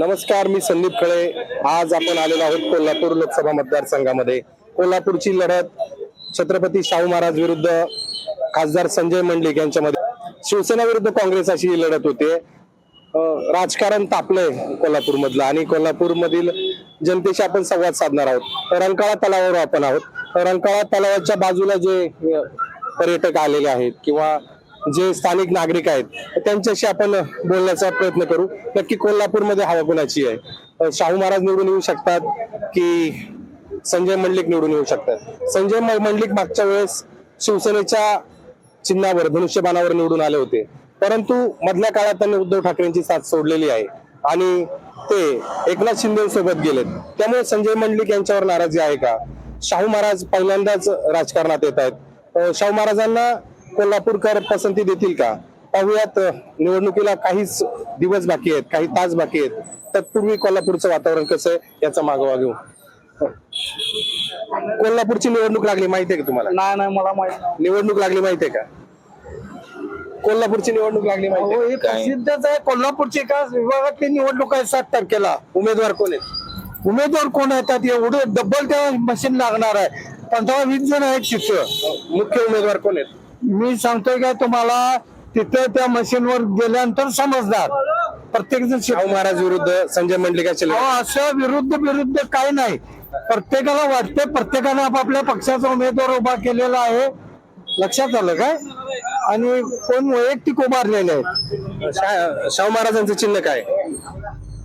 नमस्कार मी संदीप खळे. आज आपण आलेलो आहोत कोल्हापूर लोकसभा मतदारसंघामध्ये. कोल्हापूरची लढत छत्रपती शाहू महाराज विरुद्ध खासदार संजय मंडलिक यांच्यामध्ये. शिवसेना विरुद्ध काँग्रेस अशी ही लढत होते. राजकारण तापलंय कोल्हापूर मधलं आणि कोल्हापूर मधील जनतेशी आपण संवाद साधणार आहोत. रंकाळा तलावावर आपण आहोत. रंकाळा तलावाच्या बाजूला जे पर्यटक आलेले आहेत किंवा जे स्थानिक नागरिक आहेत त्यांच्याशी आपण बोलण्याचा प्रयत्न करू. नक्की कोल्हापूरमध्ये हवा कोणाची आहे? शाहू महाराज निवडून येऊ शकतात की संजय मंडलिक निवडून येऊ शकतात? संजय मंडलिक मागच्या वेळेस शिवसेनेच्या चिन्हावर धनुष्यबाणावर निवडून आले होते. परंतु मधल्या काळात त्यांनी उद्धव ठाकरेंची साथ सोडलेली आहे. आणि ते एकनाथ शिंदे सोबत गेलेत. त्यामुळे संजय मंडलिक यांच्यावर नाराजी आहे का? शाहू महाराज पहिल्यांदाच राजकारणात येत आहेत. शाहू महाराजांना कोल्हापूरकर पसंती देतील का? पाहुयात निवडणुकीला काहीच दिवस बाकी आहेत काही तास बाकी आहेत. तत्पूर्वी कोल्हापूरचं वातावरण कसं आहे याचा मागोवा घेऊ. कोल्हापूरची निवडणूक लागली माहिती आहे का तुम्हाला? नाही नाही मला माहीत निवडणूक लागली माहिती आहे का? कोल्हापूरची निवडणूक लागली माहिती हो आहे हे प्रसिद्धच आहे. कोल्हापूरची एकाच विभागातली निवडणूक आहे सात तारखेला. का? उमेदवार कोण आहेत? उमेदवार कोण येतात? एवढं डबल त्या मशीन लागणार आहे. पंधरा वीस जण आहेत तिथं मुख्य उमेदवार कोण आहेत? मी सांगतोय काय तुम्हाला तिथं त्या मशीनवर गेल्यानंतर समजणार प्रत्येक जण शाहू महाराज विरुद्ध संजय मंडलिकाचे. अहो, असं विरुद्ध विरुद्ध काही नाही. प्रत्येकाला वाटते प्रत्येकाने आपापल्या पक्षाचा उमेदवार उभा केलेला आहे. लक्षात आलं काय? आणि कोण वैयक्तिक उभारलेले आहेत शाहू महाराजांचं चिन्ह काय?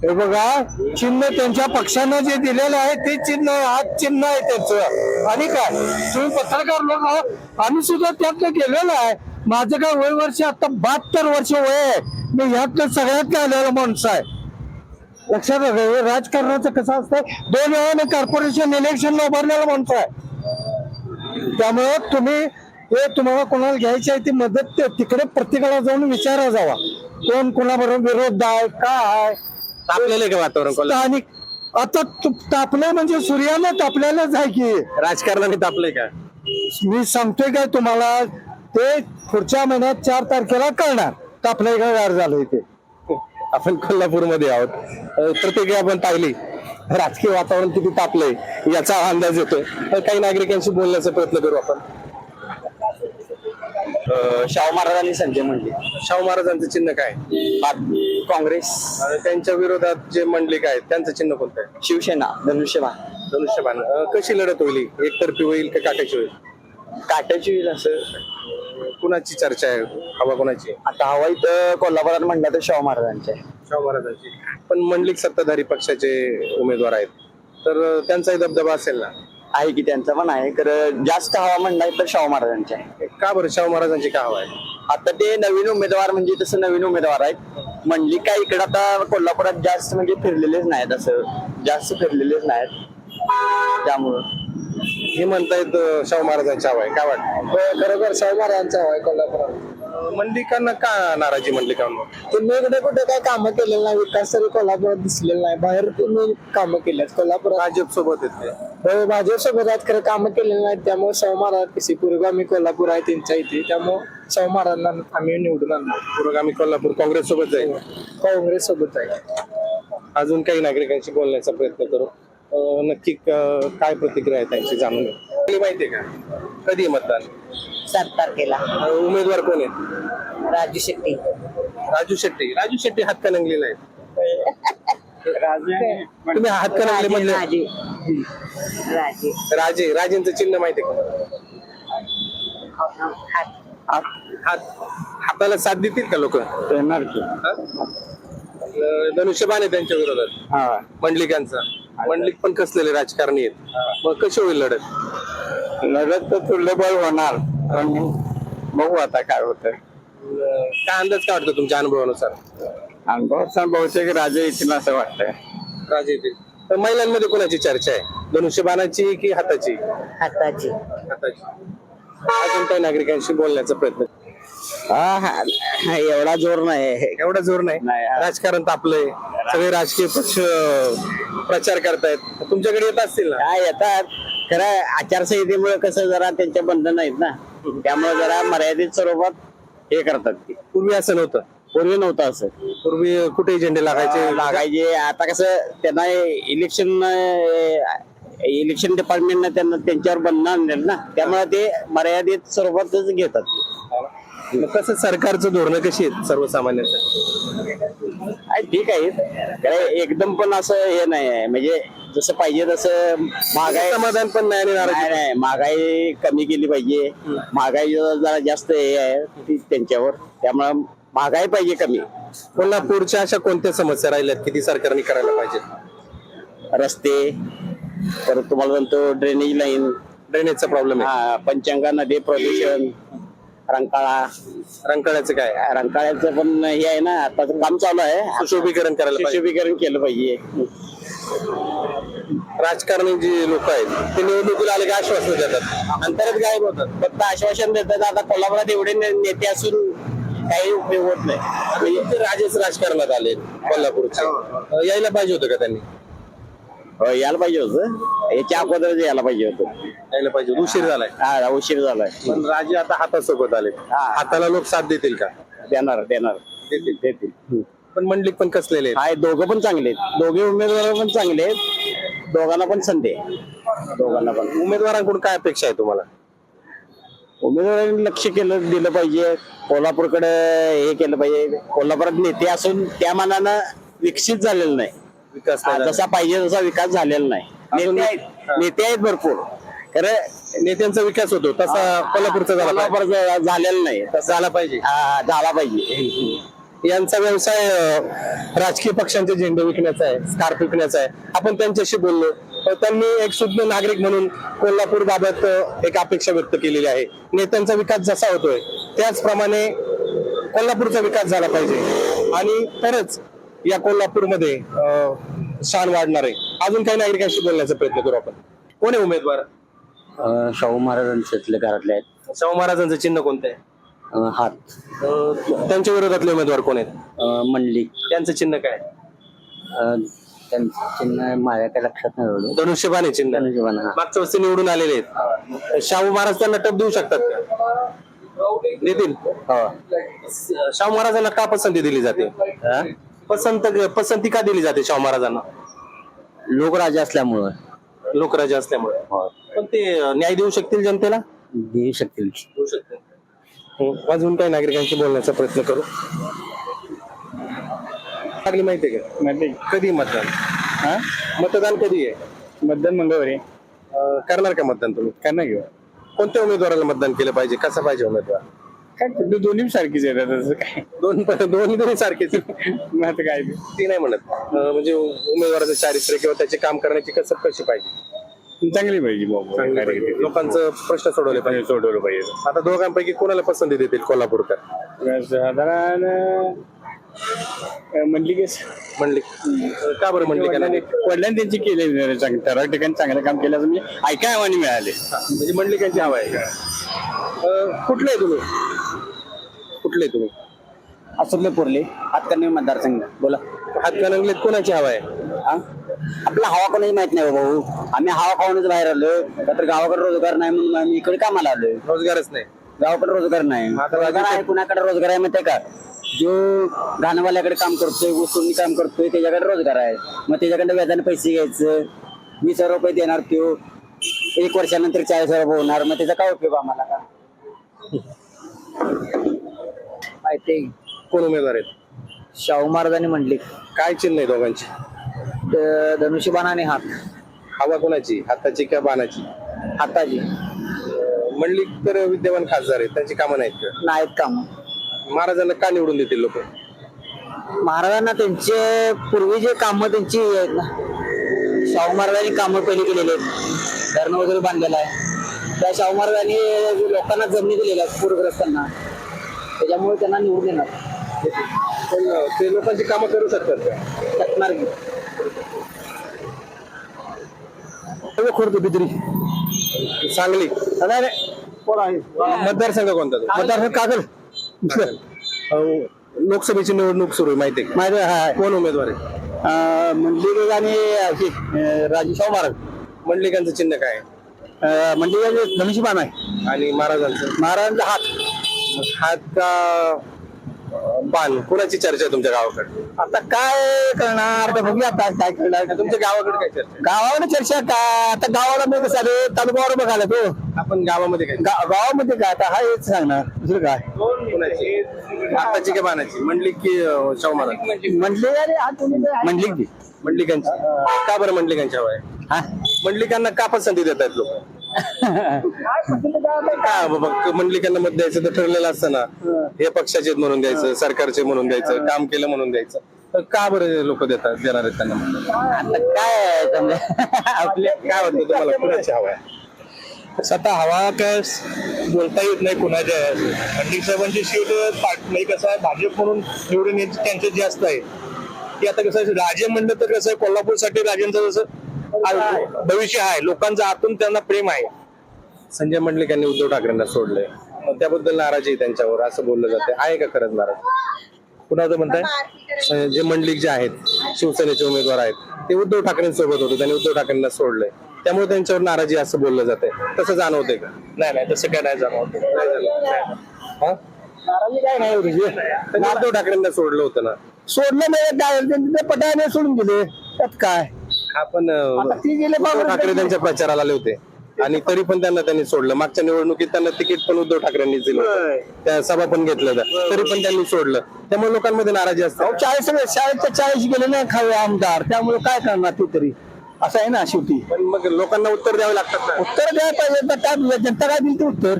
हे बघा चिन्ह त्यांच्या पक्षानं जे दिलेलं आहे ते चिन्ह आज चिन्ह आहे त्याचं. आणि काय? तुम्ही पत्रकार लोक आहात. आम्ही सुद्धा त्यातलं गेलेलो आहे. माझं काय वय वर्ष आता बहात्तर वर्ष वय आहे. मी ह्यातलं सगळ्यात आलेला माणूस आहे? लक्षात राजकारणाचं कसं असतं? दोन वेळाने कॉर्पोरेशन इलेक्शनला उभारलेला माणूस आहे. त्यामुळे तुम्ही हे तुम्हाला कोणाला घ्यायची आहे ती मदत तिकडे प्रत्येकाला जाऊन विचारा जावा. कोण कोणाबरोबर विरोध आहे काय आहे? तापलेलं आहे का वातावरण कोल्हापूर? स्थानिक आता तु- तापलंय म्हणजे सूर्यानं तापलेलंच आहे की. राजकारणाने तापलंय का? मी सांगतोय काय तुम्हाला ते पुढच्या महिन्यात चार तारखेला कळणार तापलंय का गार झालंय ते. आपण कोल्हापूरमध्ये आहोत. अं, प्रतिक्रिया आपण पाहिली. राजकीय वातावरण किती तापलंय याचा अंदाज येतोय. तर काही नागरिकांशी बोलण्याचा प्रयत्न करू आपण. शाहू महाराज आणि संजय मंडलिक. शाहू महाराजांचं चिन्ह काय? काँग्रेस. अं, त्यांच्या विरोधात जे मंडलिक आहेत त्यांचं चिन्ह कोणतं आहे? शिवसेना धनुष्यबाण. धनुष्यबाण. अं, कशी लढत होईल एकतर्फी होईल का काट्याची होईल? काट्याची होईल असं. कुणाची चर्चा आहे? हवा कोणाची? आहे? आता हवा इथं कोल्हापुरात म्हणलं तर शाहू महाराजांचे. शाहू महाराजांची. पण मंडलिक सत्ताधारी पक्षाचे उमेदवार आहेत. तर अं, त्यांचाही दबदबा असेल ना? आहे की त्यांचा पण आहे. तर जास्त हवा म्हणलाय तर शाहू महाराजांचे आहे. का बरं? शाहू महाराजांची का हवा आहे? आता ते नवीन उमेदवार म्हणजे तसं नवीन उमेदवार आहेत. मंडलिक काय इकडे आता कोल्हापुरात जास्त म्हणजे फिरलेलेच नाहीत असं. जास्त फिरलेलेच नाहीत. त्यामुळं. हे म्हणतायत अं, शाहू महाराजांची हवा आहे. काय वाटतं? खरोखर शाहू महाराजांचा हवाय कोल्हापुरात. अं, मंडलिकांना का नाराजी मंडलिकांवर? तुम्ही इकडे कुठे काय कामं केलेलं नाही विकास तरी कोल्हापुरात दिसलेला नाही. बाहेर तुम्ही कामं केल्यात कोल्हापुरात भाजप सोबत आहेत ते. हो, भाजपसोबत आहेत. खरं कामं केलेली नाहीत. त्यामुळे शाहू महाराज कशी पूर्वगामी कोल्हापूर आहे त्यांच्या इथे. त्यामुळे शाहू महाराजांना आम्ही निवडून आणलो पुरोगामी कोल्हापूर काँग्रेस सोबत जाईल. काँग्रेस सोबत आहे अजून काही नागरिकांशी बोलण्याचा प्रयत्न करू. अं, नक्की क- काय प्रतिक्रिया आहे त्यांची जाणून घेऊ. आपली माहिती आहे का? कधी मतदान? सात तारखेला उमेदवार कोण आहेत? राजू शेट्टी. राजू शेट्टी. राजू शेट्टी हातकणंगलेला आहेत तुम्ही हातकणंगले मधले राजे राजे. राजे. राजेंचं चिन्ह माहिती आहे का? हात. हात. हाताला साथ देतील का लोक? येणार की. धनुष्यबाण आहे त्यांच्या विरोधात. हा. मंडलिकांचा. मंडलिक पण कसलेले राजकारणी आहेत? मग कशी होईल लढत? लढत तर तुल्यबळ होणार. पण बघू आता काय होतं काय अंदाज काय वाटतो तुमच्या अनुभवानुसार? अनुभव बहुतेक राजे येतील असं वाटतंय. राजे येतील. तर महिलांमध्ये कोणाची चर्चा आहे? धनुष्यबाणाची की हाताची? हाताची. हाताची. अजून काही नागरिकांशी बोलण्याचा प्रयत्न. हा हा एवढा जोर नाही. एवढा जोर नाही? नाही, हा. राजकारण तापलंय. सगळे राजकीय पक्ष प्रचार करतायत. तुमच्याकडे येत असतील ना? काय येतात. खरं आचारसंहितेमुळे कसं जरा त्यांच्या बंधन आहेत ना. त्यामुळे जरा मर्यादित स्वरूपात हे करतात ते. पूर्वी असं नव्हतं? पूर्वी नव्हतं असं. पूर्वी कुठे झेंडे लागायचे? लागायचे. आता कसं त्यांना इलेक्शन इलेक्शन डिपार्टमेंटनं त्यांना त्यांच्यावर बंधन आणलेलं ना. त्यामुळे ते मर्यादित स्वरूपातच घेतात. मग कसं सरकारचं धोरणं कशी आहेत सर्वसामान्यांचं? आहे, ठीक आहे. काय एकदम पण असं हे नाही आहे. म्हणजे जसं पाहिजे तसं महागाई समाधान पण नाही आणि नाराजी. नाही नाही. महागाई कमी केली पाहिजे. महागाई जरा जास्त हे आहे ती त्यांच्यावर. त्यामुळं महागाई पाहिजे कमी. कोल्हापूरच्या अशा कोणत्या समस्या राहिल्यात की ती सरकारने करायला पाहिजे? रस्ते. परत तुम्हाला म्हणतो ड्रेनेज लाईन ड्रेनेजचा प्रॉब्लेम आहे. हा पंचंगा नदी प्रदूषण. रंकाळा. रंकाळ्याचं काय? रंकाळ्याचं पण हे आहे ना आता काम चालू आहे. सुशोभीकरण करायला पाहिजे. सुशोभीकरण केलं पाहिजे. राजकारणी जी लोक आहेत ते निवडणुकीला आले की आश्वासन देतात? अंतरात गायब होतात. फक्त आश्वासन देतात आता कोल्हापुरात एवढे ने- नेते असून काही उपयोग होत नाही. राजेच राजकारणात आले कोल्हापूरचे. अं, यायला पाहिजे होतं का त्यांनी? हो, यायला पाहिजे होतं. याच्या अगोदर यायला पाहिजे होतं. यायला पाहिजे. उशीर झालाय. हा उशीर झालाय. पण राजे आता हातासोबत आले. हा. हाताला लोक साथ देतील का? देणार देणार. देतील. देतील. पण मंडलिक पण कसलेले आहेत. हाय दोघं पण चांगले आहेत. दोघे उमेदवार पण चांगले आहेत. दोघांना पण संधी आहे. दोघांना पण. उमेदवारांकडून काय अपेक्षा आहे तुम्हाला? उमेदवारांनी लक्ष केलं दिलं पाहिजे. कोल्हापूरकडे हे केलं पाहिजे. कोल्हापुरात नेते असून त्या मानानं विकसित झालेलं नाही. विकास नाही झाला. जसा पाहिजे तसा विकास झालेला नाही. अजून- नेते आहेत. नेते आहेत भरपूर. खरं नेत्यांचा विकास होतो. तसा कोल्हापूरचा झाला पाहिजे. कोल्हापूरचं झालेलं नाही. तसं झाला पाहिजे. हा, झाला पाहिजे. यांचा व्यवसाय अं, राजकीय पक्षांचे झेंडे विकण्याचा आहे स्कार्फ विकण्याचा आहे. आपण त्यांच्याशी बोललो. तर त्यांनी एक शुद्ध नागरिक म्हणून कोल्हापूर बाबत एक अपेक्षा व्यक्त केलेली आहे. नेत्यांचा विकास जसा होतोय त्याचप्रमाणे कोल्हापूरचा विकास झाला पाहिजे. आणि तरच या कोल्हापूरमध्ये शान वाढणार आहे. अजून काही नागरिकांशी बोलण्याचा प्रयत्न करू आपण. कोण आहे उमेदवार? अं, शाहू महाराजांच्यातले घरातले आहेत. शाहू महाराजांचं चिन्ह कोणतं आहे? अं, हात. अं, त्यांच्या विरोधातले उमेदवार कोण आहेत? अं, मंडलिक त्यांचं चिन्ह काय अं, त्यांचं चिन्ह माझ्या काय लक्षात नाही एवढं. धनुष्यबाण आहे चिन्ह. धनुष्यबाण, हा. मागच्या वर्षी निवडून आलेले आहेत. शाहू महाराज त्यांना टप देऊ शकतात का? देतील हो. शाहू महाराजांना का पसंती दिली जाते? पसंत पसंती का दिली जाते शाहू महाराजांना? लोकराजा असल्यामुळं. लोकराजा असल्यामुळे. हो. पण ते न्याय देऊ शकतील जनतेला? देऊ शकतील. देऊ शकतील. अजून काही नागरिकांशी बोलण्याचा प्रयत्न करू? लागली माहितीये का? कधी मतदान? मतदान कधी आहे? मतदान मंगळवारी अं, करणार का मतदान तुम्ही? करणार घेऊ कोणत्या उमेदवाराला मतदान केलं पाहिजे? कसा पाहिजे उमेदवार? काय दोन्ही सारखीच येतात तसं काय? दोन दोन्ही दोन्ही सारखेच. मग आता काय ते. ती नाही म्हणत. अं, म्हणजे उमेदवाराचं चारित्र्य किंवा त्याचे काम करण्याची कसर कशी पाहिजे? चांगली पाहिजे बाबा कार्यकर्ते. लोकांचं प्रश्न सोडवले पाहिजे. सोडवलं पाहिजे. आता दोघांपैकी कोणाला पसंती देतील कोल्हापूरकर? साधारण म्हणली की म्हणले का बरं म्हणले का नाही वडिलांनी त्यांची केले ठराविक ठिकाणी चांगलं काम केलं असं म्हणजे ऐकाय आव्हाने मिळाले. म्हणजे मंडलिकांची हवा आहे. अं, कुठले आहे तुम्ही? कुठले आहे तुम्ही? असले पुरले हातकर्णी मतदारसंघ. बोला. हातकणंगलेत कोणाची हवा आहे? हा? आपला हवा कोणाची माहीत नाही हो भाऊ. आम्ही हवा खाऊनच बाहेर आलो. तर गावाकडे रोजगार नाही म्हणून आम्ही इकडे कामाला आलोय रोजगारच नाही. गावाकडे रोजगार नाही. आता रोजगार आहे कुणाकडे रोजगार आहे माहितीये का? जो घाणवाल्याकडे काम करतोय वस्तूंनी काम करतोय त्याच्याकडे रोजगार आहे. मग त्याच्याकडे व्याजाने पैसे घ्यायचं. वीस हजार रुपये देणार तो. एक वर्षानंतर चाळीस हजार रुपये होणार. मग त्याचा काय उपयोग आम्हाला? का माहिती कोण उमेदवार आहेत? शाहू महाराजांनी म्हणली काय चिन्ह आहे दोघांची? धनुष्यबाण आणि हात. हवा कोणाची? हाताची का बाणाची? हाताची. मंडलिक तर विद्यमान खासदार आहेत त्यांची कामं नाहीत का? नाहीत काम. महाराजांना का निवडून देतील लोक? महाराजांना त्यांचे पूर्वी जे कामं त्यांची आहेत ना शाहू महाराजांनी कामं पहिली केलेली आहेत. धरण वगैरे बांधलेलं आहे. त्या शाहू महाराजांनी लोकांना जमिनी दिलेल्या आहेत पूरग्रस्तांना. त्याच्यामुळे त्यांना निवडून पण ते लोकांची कामं करू शकतात का? शकणार की. खुर्द बिद्री सांगली. मतदारसंघ कोणता तो? मतदारसंघ कागल. अहो, लोकसभेची निवडणूक सुरू आहे माहिती आहे? माहिती आहे कोण उमेदवार आहे? मंडलिक आणि हे, अं, राजू शाहू महाराज. मंडलिकांचं चिन्ह काय आहे? अं, मंडलिक धनुष्यबाण आहे. आणि महाराजांचं? महाराजांचा हात. हात का बाण कुणाची चर्चा आहे तुमच्या गावाकडे? आता काय करणार? आता बघूया आता काय करणार. तुमच्या गावाकडे काय चर्चा गावाला चर्चा काय आता गावाला मी कसं आले? तालुक्यावर बघायला तो आहे? आपण गावामध्ये काय? गा- गावामध्ये काय? आता हा हेच सांगणार. दुसरं काय? कुणाची? आताची काय बाणाची मंडली की अं, शाहू महाराज? म्हणले अरे हा तुम्ही काय- म्हणली की. मंडलिकांची. का बरं मंडलिकांच्या हवं आहे? हा? मंडलिकांना का पसंती देत आहेत लोक? का? बाबा मंडलिकांना मत द्यायचं तर ठरलेलं असतं ना. हे. पक्षाचे म्हणून द्यायचं सरकारचे म्हणून द्यायचं काम केलं म्हणून द्यायचं. तर का बरं लोक देतात देणार आहेत त्यांना? आता काय समजा? आपले काय वाटतं तुम्हाला? कुणाची हवा आहे? स्वतः हवा काय बोलता येत नाही कुणाच्या. खंडिक साहेबांची सीट पाट- म्हणजे कसं आहे? भाजप म्हणून निवडून त्यांचे जास्त आहे की आता कसं आहे, राजे म्हणलं तर कसं आहे कोल्हापूरसाठी राजेंचं जसं भविष्य आहे लोकांचं आतून त्यांना प्रेम आहे. संजय मंडलिक यांनी उद्धव ठाकरेंना सोडले त्याबद्दल नाराजी आहे त्यांच्यावर असं बोललं जाते. आहे का खरंच नाराज? कुणाचं म्हणताय? जे मंडलिक जे आहेत शिवसेनेचे उमेदवार आहेत ते उद्धव ठाकरेंसोबत होते त्यांनी उद्धव ठाकरेंना सोडलंय. त्यामुळे त्यांच्यावर नाराजी असं बोललं जाते तसं जाणवते का? नाही नाही तसं काय नाही जाणवत. हा? काय नाही उद्धव ठाकरेंना सोडलं होतं ना. सोडलं नाही काय पटाने सोडून दिले. त्यात काय? आपण अं, आता ती गेले उद्धव बाबा. ठाकरे त्यांच्या प्रचाराला आले होते. आणि तरी पण त्यांना त्यांनी सोडलं. मागच्या निवडणुकीत त्यांना तिकीट पण उद्धव ठाकरेंनी दिलं होतं. त्या सभा पण घेतलं होतं तरी पण त्यांनी सोडलं. त्यामुळे लोकांमध्ये नाराजी असते. चाळीस शाळेच्या चाळीस गेले ना खावे आमदार. त्यामुळे काय करणार ते तरी? असं आहे ना शेवटी. पण मग लोकांना उत्तर द्यावे लागतात ना. उत्तर द्यायला पाहिजे तर काय जनता काय दिली ते उत्तर?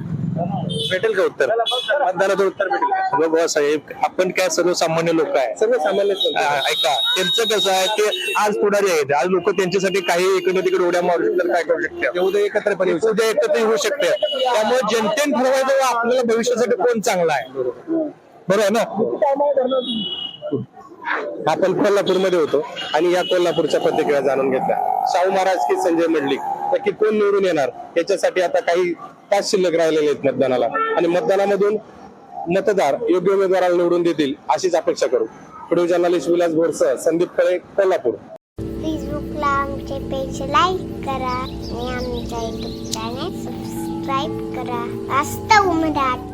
भेटेल का उत्तर? मतदानाचं उत्तर भेटेल का? बाबा साहेब. आपण काय सर्वसामान्य लोक आहे. सर्वसामान्य ऐका. त्यांचं कसं आहे ते आज पुढारी आहेत. आज लोक त्यांच्यासाठी काही इकडे तिकडे उड्या मारू शकतात काय करू शकतात. उद्या एकत्रपणे येऊ उद्या एकत्र येऊ शकते त्यामुळे जनतेने ठरवायचं आपल्याला भविष्यासाठी कोण चांगला आहे. बरोबर आहे ना? आपण कोल्हापूरमध्ये होतो आणि या कोल्हापूरच्या प्रतिक्रिया जाणून घेतल्या. शाहू महाराज की संजय मंडलिक नक्की कोण निवडून येणार? याच्यासाठी आता काही तास शिल्लक राहिलेले आहेत मतदानाला. आणि मतदानामधून मतदार योग्य उमेदवाराला निवडून देतील अशीच अपेक्षा करू. व्हिडिओ जर्नलिस्ट विलास बोरसह संदीप कळे कोल्हापूर. फेसबुकला आमचे पेज लाईक करा आणि आमच्या युट्यूब चॅनल सबस्क्राईब करा. वास्तव मराठी